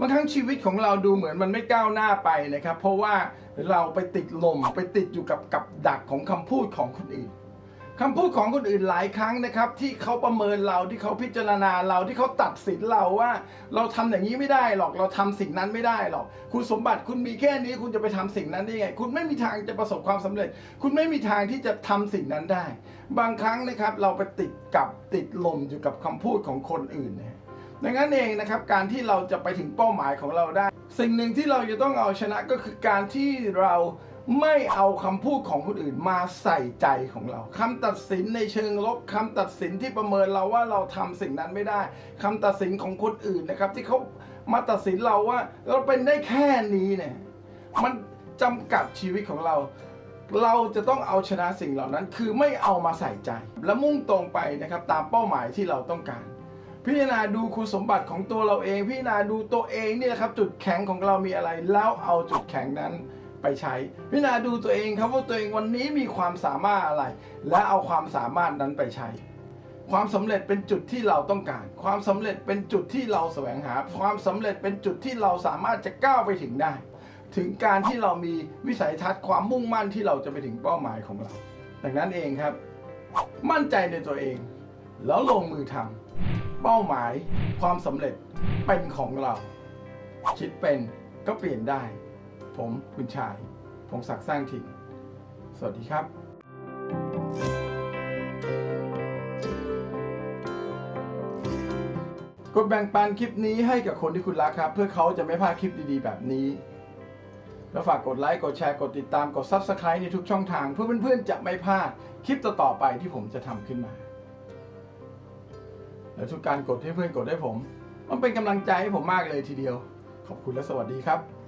บางครั้งชีวิตของเราดูเหมือนมันไม่ก้าวหน้าไปนะครับ เพราะว่าเราไปติดลมไปติดอยู่กับกับดักของคำพูดของคนอื่นคำพูดของคนอื่นหลายครั้งนะครับ ที่เขาประเมินเราที่เขาพิจารณาเราที่เขาตัดสินเราว่า เราทำอย่างนี้ไม่ได้หรอกเราทำสิ่งนั้นไม่ได้หรอก คุณสมบัติคุณมีแค่นี้คุณจะไปทำสิ่งนั้นได้ไง คุณไม่มีทางจะประสบความสำเร็จ คุณไม่มีทางที่จะทำสิ่งนั้นได้ บางครั้งนะครับเราไปติดกับติดลมอยู่กับคำพูดของคนอื่นนะ ดังนั้นเองนะครับการที่เราจะไปถึงเป้าหมายของเราได้ สิ่งหนึ่งที่เราจะต้องเอาชนะก็คือการที่เราไม่เอาคำพูดของคนอื่นมาใส่ใจของเราคำตัดสินในเชิงลบคำตัดสินที่ประเมินเราว่าเราทำสิ่งนั้นไม่ได้คำตัดสินของคนอื่นนะครับ ที่เขามาตัดสินเราว่า เราเป็นได้แค่นี้เนี่ยมันจำกัดชีวิตของเรา เราจะต้องเอาชนะสิ่งเหล่านั้น คือไม่เอามาใส่ใจ และมุ่งตรงไปนะครับตามเป้าหมายที่เราต้องการ พิจารณาดูคุณสมบัติของตัวเราเอง พิจารณาดูตัวเองเนี่แหละครับจุดแข็งของเรามีอะไรแล้วเอาจุดแข็งนั้นไปใช้ พิจารณาดูตัวเองครับว่าตัวเองวันนี้มีความสามารถอะไร และเอาความสามารถนั้นไปใช้ ความสำเร็จเป็นจุดที่เราต้องการ ความสำเร็จเป็นจุดที่เราแสวงหา ความสำเร็จเป็นจุดที่เราสามารถจะก้าวไปถึงได้ ถึงการที่เรามีวิสัยทัศน์ความมุ่งมั่นที่เราจะไปถึงเป้าหมายของเรา ดังนั้นเองครับ มั่นใจในตัวเอง แล้วลงมือทำ เป้าหมายความสำเร็จเป็นของเรา คิดเป็นก็เปลี่ยนได้ ผมคุณชายพงศักดิ์สร้างถิ่นสวัสดีครับกดแบ่งปันคลิปนี้ให้กับคนที่คุณรักครับ เพื่อเขาจะไม่พลาดคลิปดีๆ แบบนี้ แล้วฝากกดไลค์ กดแชร์ กดติดตาม กด Subscribe ในทุกช่องทาง เพื่อเพื่อนๆจะไม่พลาดคลิปต่อๆไปที่ผมจะทำขึ้นมา และทุกการกดให้เพื่อนกดให้ผม มันเป็นกำลังใจให้ผมมากเลยทีเดียว ขอบคุณและสวัสดีครับ